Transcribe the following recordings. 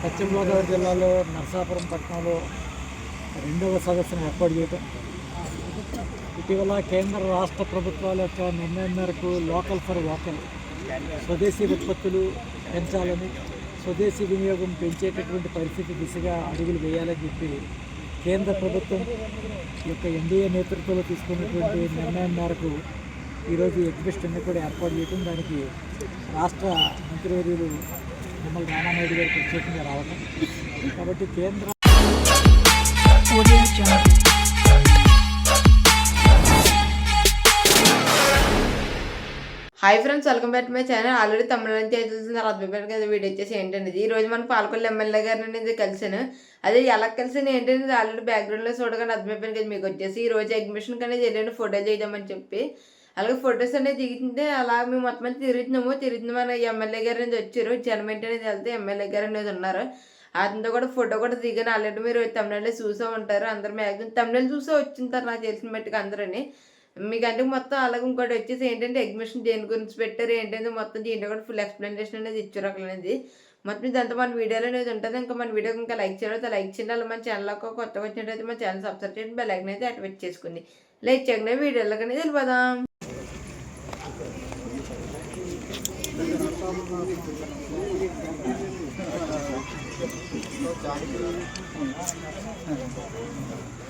పశ్చిమ గోదావరి జిల్లాలో నరసాపురం పట్టణంలో రెండవ సదస్సును ఏర్పాటు చేయటం. ఇటీవల కేంద్ర రాష్ట్ర ప్రభుత్వాల యొక్క నిర్ణయం మేరకు లోకల్ ఫర్ లోకల్ స్వదేశీ ఉత్పత్తులు పెంచాలని స్వదేశీ వినియోగం పెంచేటటువంటి పరిస్థితి దిశగా అడుగులు వేయాలని చెప్పి కేంద్ర ప్రభుత్వం యొక్క ఎన్డీఏ నేతృత్వంలో తీసుకున్నటువంటి నిర్ణయం మేరకు ఈరోజు ఎగ్జిబిషన్ కూడా ఏర్పాటు చేయడం దానికి రాష్ట్ర మంత్రివర్యులు నిమ్మల రామానాయుడు గారు ప్రత్యేకంగా రావటం. కాబట్టి కేంద్ర hi friends welcome back my channel already తమిళ నుంచి అయితే తెలిసిన అద్భుతమైన కదా వీడియో వచ్చేసి ఏంటనేది ఈ రోజు మన పాలకొల్లు ఎమ్మెల్యే గారిని అనేది కలిసాను అదే ఎలా కలిసాను ఏంటనేది ఆల్రెడీ బ్యాక్గ్రౌండ్లో చూడగానే అర్థమైపోయింది కదా మీకు వచ్చేసి. ఈ రోజు ఎగ్జిబిషన్ అనేది వెళ్ళాను ఫోటో చేయదామని చెప్పి. అలాగే ఫొటోస్ అనేది దిగుతుంటే అలా మేము మొత్తం మంది తిరుగుతున్నాము. తిరుగుతున్న మన ఎమ్మెల్యే గారు అనేది వచ్చారు. జనం అనేది వెళ్తే ఎమ్మెల్యే గారు అనేది ఉన్నారు. అతనితో కూడా ఫోటో కూడా దిగాను. ఆల్రెడీ మీరు తమిళలో చూసే ఉంటారు. అందరు మ్యాక్సిమం తమిళ చూసే వచ్చింటారు నాకు తెలిసిన మట్టుకు అందరని. మీకు అంటే మొత్తం అలాగే ఇంకోటి వచ్చేసి ఏంటంటే ఎగ్జిబిషన్ దేని గురించి పెట్టారు? ఏంటంటే మొత్తం దీంట్లో కూడా ఫుల్ ఎక్స్ప్లెనేషన్ అనేది ఇచ్చారు అక్కడ అనేది. మొత్తం ఇదంతా మన వీడియోలో అనేది ఉంటుంది. ఇంకా మన వీడియో ఇంకా లైక్ చేయడం లైక్ చేయండి. అలా మన ఛానల్ కొత్తగా వచ్చినట్టయితే మన ఛానల్ సబ్స్క్రైబ్ చేయండి. బెల్ ఐకన్ అయితే యాక్టివేట్ చేసుకోండి లైక్ చేయకుండా వీడియోలోకి అనేది వెళ్ళిపోదాం. Thank you.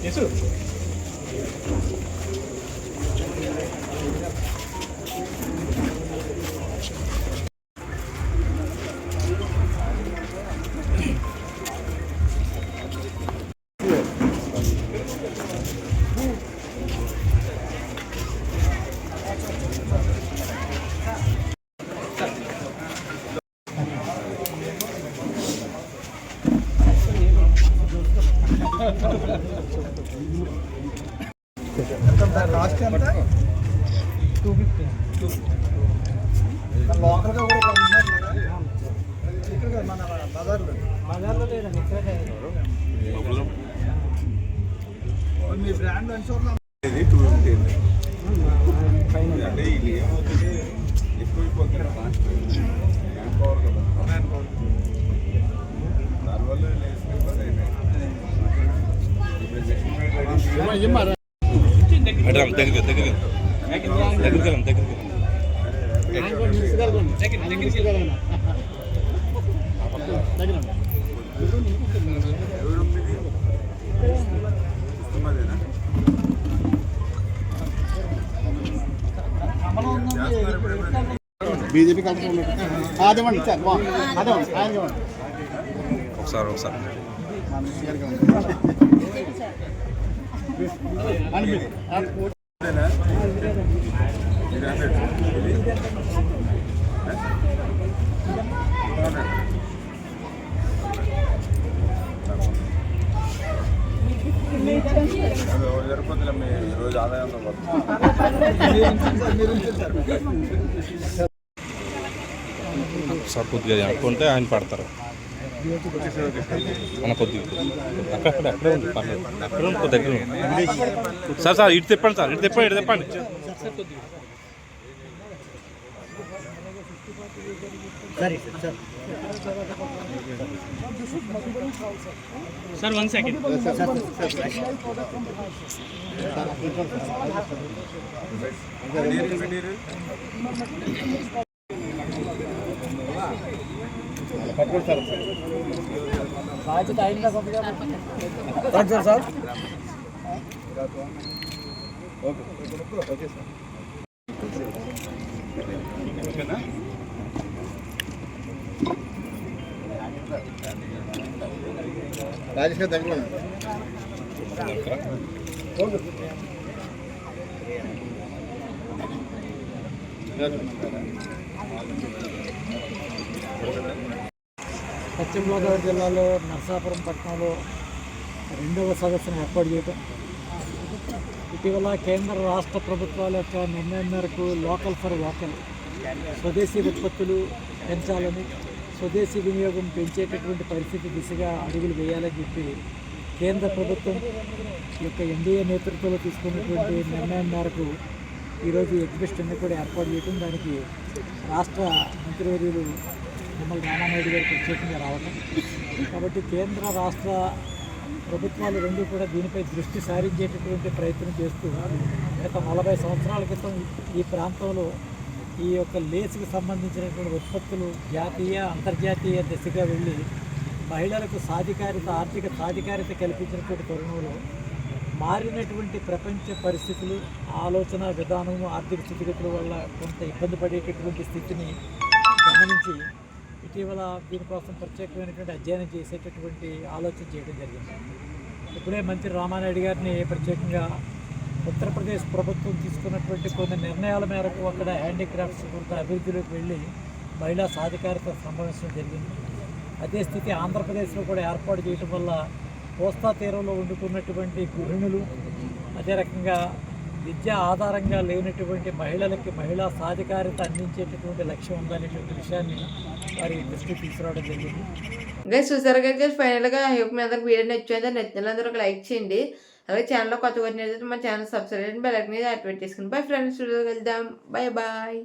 结束。కాస్ట్ ఎంత టూ ఫిఫ్టీ లోకల్గా కూడా ఇక్కడ ఉన్నారు కదా. ఇక్కడ కదా మన బజార్లో బజార్లో లేదండి ఇక్కడే మీ బ్రాండ్ అన్షూర్లో సెషన్ అడ్రామ్ దగ్గరికి దగ్గరికి దగ్గరికి వెళ్ళాం దగ్గరికి ఎవరుంది ఇష్టమదేనా చేస్తున్నారు ఇప్పుడు ఏమైనా? బీజేపీ కలిసి అదేమండి సార్ అదేమండి ఆయన ఇవ్వండి ఒకసారి ఒకసారి సరిపోతుందిలే మీ రోజు ఆదాయంతో పాటు సార్ కొద్దిగా అనుకుంటే ఆయన పడతారు. మన కొద్దిగా అక్కడ అక్కడ అక్కడే ఉంది పర్లేదు అక్కడ ఉంది కొద్ది దగ్గర ఉంది. సార్ సార్ ఇటు తిప్పండి సార్. ఇటు తిప్పండి ఇటు తిప్పండి. మెటీరియల్ మెటీరియల్ బాధ్యత ఆయన మీద ఉంది కాబట్టి సార్ ఓకేనా రాజేష్ గారు దగ్గర పశ్చిమ గోదావరి జిల్లాలో నరసాపురం పట్టణంలో రెండవ సదస్సును ఏర్పాటు చేయడం ఇటీవల కేంద్ర రాష్ట్ర ప్రభుత్వాల యొక్క నిర్ణయం మేరకు లోకల్ ఫర్ లోకల్ స్వదేశీ ఉత్పత్తులు పెంచాలని స్వదేశీ వినియోగం పెంచేటటువంటి పరిస్థితి దిశగా అడుగులు వేయాలని చెప్పి కేంద్ర ప్రభుత్వం యొక్క ఎన్డీఏ నేతృత్వంలో తీసుకున్నటువంటి నిర్ణయం మేరకు ఈరోజు ఎగ్జిబిషన్ కూడా ఏర్పాటు చేయడం దానికి రాష్ట్ర మంత్రివర్యులు నిమ్మల రామానాయుడు గారు ప్రత్యేకంగా రావటం. కాబట్టి కేంద్ర రాష్ట్ర ప్రభుత్వాలు రెండు కూడా దీనిపై దృష్టి సారించేటటువంటి ప్రయత్నం చేస్తూ గత నలభై సంవత్సరాల క్రితం ఈ ప్రాంతంలో ఈ యొక్క లేసుకు సంబంధించినటువంటి ఉత్పత్తులు జాతీయ అంతర్జాతీయ దిశగా వెళ్ళి మహిళలకు సాధికారిత ఆర్థిక సాధికారిత కల్పించినటువంటి తరుణంలో మారినటువంటి ప్రపంచ పరిస్థితులు ఆలోచన విధానము ఆర్థిక స్థితిగతుల వల్ల కొంత ఇబ్బంది పడేటటువంటి స్థితిని గమనించి ఇటీవల దీనికోసం ప్రత్యేకమైనటువంటి అధ్యయనం చేసేటటువంటి ఆలోచన చేయడం జరిగింది. ఇప్పుడే మంత్రి రామానాయుడు గారిని ప్రత్యేకంగా ఉత్తరప్రదేశ్ ప్రభుత్వం తీసుకున్నటువంటి కొన్ని నిర్ణయాల మేరకు అక్కడ హ్యాండీక్రాఫ్ట్స్ కొంత అభివృద్ధిలోకి వెళ్ళి మహిళా సాధికారత సంభవించడం జరిగింది. అదే స్థితి ఆంధ్రప్రదేశ్లో కూడా ఏర్పాటు చేయడం వల్ల కోస్తా తీరంలో వండుకున్నటువంటి గృహిణులు అదే రకంగా విద్య ఆధారంగా లేనటువంటి మహిళలకి మహిళా సాధికారిత అందించేటటువంటి లక్ష్యం ఉందనేటువంటి విషయాన్ని వారి దృష్టికి తీసుకురావడం జరిగింది. గైస్ చూసారు కదా ఫైనల్గా హోప్ మీ అందరికి వీడియో నచ్చింది నచ్చినందరూ ఒక లైక్ చేయండి. అలాగే ఛానల్లో కొత్త వచ్చినట్లయితే మా ఛానల్ సబ్స్క్రైబ్ బెల్ మీద యాక్టివేట్ చేసుకుని బై ఫ్రెండ్స్ వెళ్దాం బాయ్ బాయ్